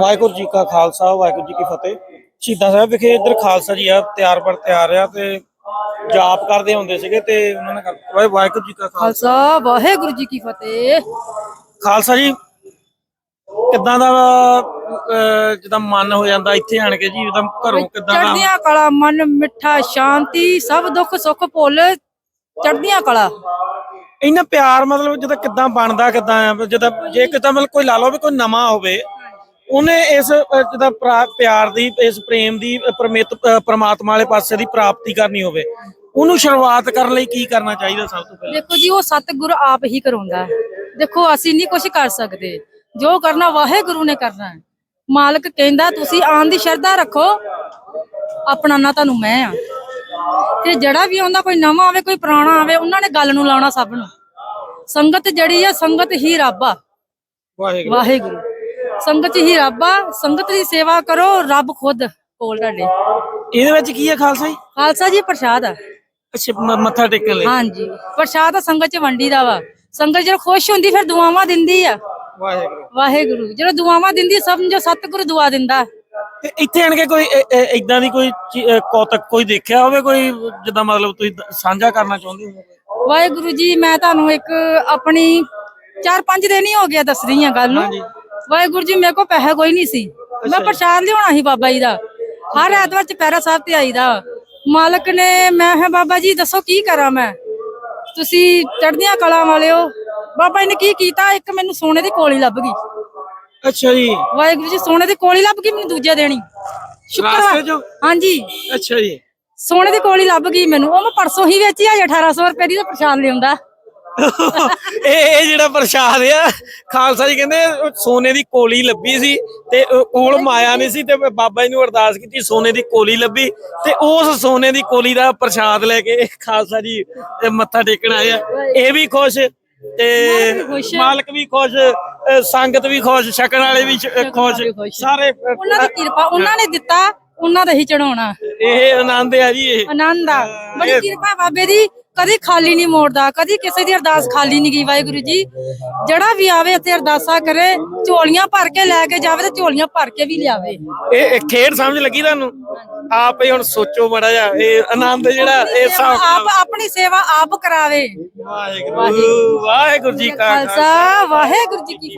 ਵਾਹਿਗੁਰੂ ਜੀ ਕਾ ਖਾਲਸਾ ਵਾਹਿਗੁਰੂ ਜੀ ਕੀ ਫਤਿਹ। ਸ਼ਹੀਦਾਂ ਸਾਹਿਬ ਵਿਖੇ ਇੱਧਰ ਖਾਲਸਾ ਜੀ ਆ ਤਿਆਰ ਬਰ ਤਿਆਰ ਆ ਤੇ ਜਾਪ ਕਰਦੇ ਹੁੰਦੇ ਸੀਗੇ ਤੇ ਉਹਨਾਂ ਨੇ ਵਾਹਿਗੁਰੂ ਜੀ ਕਾ ਖਾਲਸਾ। ਵਾਹਿਗੁਰੂ ਜੀ ਕੀ ਫਤਿਹ। ਖਾਲਸਾ ਜੀ ਕਿੱਦਾਂ ਦਾ ਜਿੱਦਾਂ ਮਨ ਹੋ ਜਾਂਦਾ ਇੱਥੇ ਆਣ ਕੇ ਜੀ ਜਿੱਦਾਂ ਘਰੋਂ ਕਿੱਦਾਂ ਦਾ? ਚੜ੍ਹਦੀਆਂ ਕਲਾ ਮਨ ਮਿੱਠਾ ਸ਼ਾਂਤੀ ਸਭ ਦੁੱਖ ਸੁੱਖ ਭੁੱਲ ਚੜ੍ਹਦੀਆਂ ਕਲਾ। ਇੰਨਾ ਪਿਆਰ ਮਤਲਬ ਜਿੱਦਾਂ ਕਿੱਦਾਂ ਬਣਦਾ ਕਿੱਦਾਂ ਆ ਜਿੱਦਾਂ ਜੇ ਕਿਤਾ ਮਤਲਬ ਕੋਈ ਲਾ ਲਓ ਵੀ ਕੋਈ ਨਵਾਂ ਹੋਵੇ ਉਹਨੇ ਇਸ ਭਰਾ- ਪਿਆਰ ਦੀ ਇਸ ਪ੍ਰੇਮ ਦੀ ਪਰਮਿਤ ਪ੍ਰਮਾਤਮਾ ਵਾਲੇ ਪਾਸੇ ਦੀ ਪ੍ਰਾਪਤੀ ਕਰਨੀ ਹੋਵੇ ਉਹਨੂੰ ਸ਼ੁਰੂਆਤ ਕਰਨ ਲਈ ਕੀ ਕਰਨਾ ਚਾਹੀਦਾ ਸਭ ਤੋਂ ਪਹਿਲਾਂ? ਦੇਖੋ ਜੀ ਉਹ ਸਤਿਗੁਰ ਆਪ ਹੀ ਕਰਾਉਂਦਾ ਹੈ। ਦੇਖੋ ਅਸੀਂ ਨਹੀਂ ਕੁਝ ਕਰ ਸਕਦੇ। ਜੋ ਕਰਨਾ ਵਾਹਿਗੁਰੂ ਨੇ ਕਰਨਾ ਹੈ। ਮਾਲਕ ਕਹਿੰਦਾ ਤੁਸੀਂ ਆਉਣ ਦੀ ਸ਼ਰਧਾ ਰੱਖੋ। ਆਪਣਾ ਨਾ ਤੁਹਾਨੂੰ ਮੈਂ ਆ। ਤੇ ਜਿਹੜਾ ਵੀ ਆਉਂਦਾ ਕੋਈ ਨਵਾਂ ਆਵੇ ਕੋਈ ਪੁਰਾਣਾ ਆਵੇ ਉਹਨਾਂ ਨੇ ਗੱਲ ਨੂੰ ਲਾਉਣਾ ਸਭ ਨੂੰ। ਸੰਗਤ ਜਿਹੜੀ ਆ ਸੰਗਤ ਹੀ ਰੱਬ ਆ। ਵਾਹਿਗੁਰੂ। ਵਾਹਿਗੁਰੂ। ਸੰਗਤ ਹੀ ਰੱਬ ਆ ਸੰਗਤ ਦੀ ਸੇਵਾ ਕਰੋ ਰੱਬ ਖੁਦ ਕੋਲ ਤੁਹਾਡੇ। ਇਹਦੇ ਵਿੱਚ ਕੀ ਹੈ ਖਾਲਸਾ ਜੀ? ਖਾਲਸਾ ਜੀ ਪ੍ਰਸ਼ਾਦ ਆ। ਅੱਛਾ ਮ- ਮੱਥਾ ਟੇਕਣ ਲਈ। ਹਾਂਜੀ ਪ੍ਰਸ਼ਾਦ ਤਾਂ ਸੰਗਤ ਚ ਵੰਡੀ ਦਾ ਵਾ। ਸੰਗਤ ਜਦੋਂ ਖੁਸ਼ ਹੁੰਦੀ ਫਿਰ ਦੁਆਵਾਂ ਦਿੰਦੀ ਆ। ਵਾਹਿਗੁਰੂ। ਵਾਹਿਗੁਰੂ ਜਦੋਂ ਦੁਆਵਾਂ ਦਿੰਦੀ ਸਮਝੋ ਸਤਿਗੁਰੂ ਦੁਆ ਦਿੰਦਾ। ਤੇ ਇੱਥੇ ਆਣ ਕੇ ਕੋਈ ਇਦਾਂ ਦੀ ਕੋਈ ਚੀ- ਕੌਤਕ ਕੋਈ ਦੇਖਿਆ ਹੋਵੇ ਕੋਈ ਜਿੱਦਾਂ ਮਤਲਬ ਤੁਸੀਂ ਦ- ਸਾਂਝਾ ਕਰਨਾ ਚਾਹੁੰਦੇ ਹੋ? ਵਾਹਿਗੁਰੂ ਜੀ ਮੈਂ ਤੁਹਾਨੂੰ ਇੱਕ ਆਪਣੀ 4-5 ਦਿਨ ਹੀ ਹੋ ਗਿਆ ਦੱਸ ਰਹੀ ਆ ਗੱਲ ਨੂੰ। ਹਾਂਜੀ। ਵਾਹਿਗੁਰੂ ਜੀ ਮੇਰੇ ਕੋਲ ਪੈਸਾ ਕੋਈ ਨਹੀਂ ਸੀ। ਮੈਂ ਪ੍ਰਸ਼ਾਦ ਲਿਆਉਣਾ ਸੀ ਬਾਬਾ ਜੀ ਦਾ। ਹਰ ਐਤਵਾਰ ਚੁਪਹਿਰਾ ਸਾਹਿਬ ਤੇ ਆਈਦਾ। ਮਾਲਕ ਨੇ ਮੈਂ ਕਿਹਾ ਬਾਬਾ ਜੀ ਦੱਸੋ ਕੀ ਕਰਾਂ ਮੈਂ? ਤੁਸੀਂ ਚੜ੍ਹਦੀਆਂ ਕਲਾਂ ਵਾਲਿਓ ਬਾਬਾ ਜੀ ਨੇ ਕੀ ਕੀਤਾ? ਇੱਕ ਮੈਨੂੰ ਸੋਨੇ ਦੀ ਕੋਲੀ ਲੱਭ ਗਈ। ਅੱਛਾ ਜੀ। ਵਾਹਿਗੁਰੂ ਜੀ ਸੋਨੇ ਦੀ ਕੋਲੀ ਲੱਭ ਗਈ ਮੈਨੂੰ ਦੂਜੇ ਦੇਣੀ ਰਾਸਤੇ ਸ਼ੁਕਰ ਚੋਂ? ਹਾਂਜੀ। ਅੱਛਾ ਜੀ। ਸੋਨੇ ਦੀ ਕੋਲੀ ਲੱਭ ਗਈ ਮੈਨੂੰ। ਉਹ ਮੈਂ ਪਰਸੋਂ ਹੀ ਵੇਚੀ ਆ 1800 ਰੁਪਏ ਦੀ ਤਾਂ ਪ੍ਰਸ਼ਾਦ ਲਿਆਉਂਦਾ ਇਹ ਇਹ ਜਿਹੜਾ ਪ੍ਰਸ਼ਾਦ ਆ ਖਾਲਸਾ ਜੀ ਕਹਿੰਦੇ ਸੋਨੇ ਦੀ ਕੋਲੀ ਲੱਭੀ ਸੀ ਤੇ ਕੋਲ ਮਾਇਆ ਨਹੀਂ ਸੀ ਤੇ ਬਾਬਾ ਜੀ ਨੂੰ ਅਰਦਾਸ ਕੀਤੀ ਸੋਨੇ ਦੀ ਕੋਲੀ ਲੱਭੀ ਤੇ ਉਸ ਸੋਨੇ ਦੀ ਕੋਲੀ ਦਾ ਪ੍ਰਸ਼ਾਦ ਲੈ ਕੇ ਖਾਲਸਾ ਜੀ ਮੱਥਾ ਟੇਕਣ ਆਏ ਆ। ਇਹ ਵੀ ਖੁਸ਼ ਤੇ। ਮਾਲਕ ਵੀ ਖੁਸ਼ ਸੰਗਤ ਵੀ ਖੁਸ਼ ਛਕਣ ਵਾਲੇ ਵੀ ਖੁਸ਼। ਸਾਰੇ ਉਹਨਾਂ ਦੀ ਕਿਰਪਾ ਉਹਨਾਂ ਨੇ ਦਿੱਤਾ ਉਹਨਾਂ ਦਾ ਹੀ ਚੜਾਉਣਾ ਇਹ ਆਨੰਦ ਆ ਜੀ ਇਹ। ਆਨੰਦ ਆ। ਬੜੀ ਕਿਰਪਾ ਬਾਬੇ ਦੀ। ਕਦੀ ਖਾਲੀ ਨਹੀਂ ਮੋੜਦਾ ਕਦੀ ਕਿਸੇ ਦੀ ਅਰਦਾਸ ਖਾਲੀ ਨਹੀਂ ਗਈ ਵਾਹਿਗੁਰੂ ਜੀ। ਜਿਹੜਾ ਵੀ ਆਵੇ ਇੱਥੇ ਅਰਦਾਸਾਂ ਕਰੇ ਝੋਲੀਆਂ ਭਰ ਕੇ ਲੈ ਕੇ ਜਾਵੇ ਤੇ ਝੋਲੀਆਂ ਭਰ ਕੇ ਵੀ ਲਿਆਵੇ। ਇਹ ਇਹ ਖੇਡ ਸਮਝ ਲੱਗੀ ਤੁਹਾਨੂੰ? ਆਪ ਹੀ ਹੁਣ ਸੋਚੋ ਬੜਾ ਜਿਹਾ ਇਹ ਆਨੰਦ ਜਿਹੜਾ ਇਹ ਹਿਸਾਬ ਆਪ ਆਪਣੀ ਸੇਵਾ ਆਪ ਕਰਾਵੇ। ਵਾਹਿਗੁਰੂ। ਵਾਹਿਗੁਰੂ ਜੀ ਕਾ ਖਾਲਸਾ। ਵਾਹਿਗੁਰੂ ਜੀ ਕੀ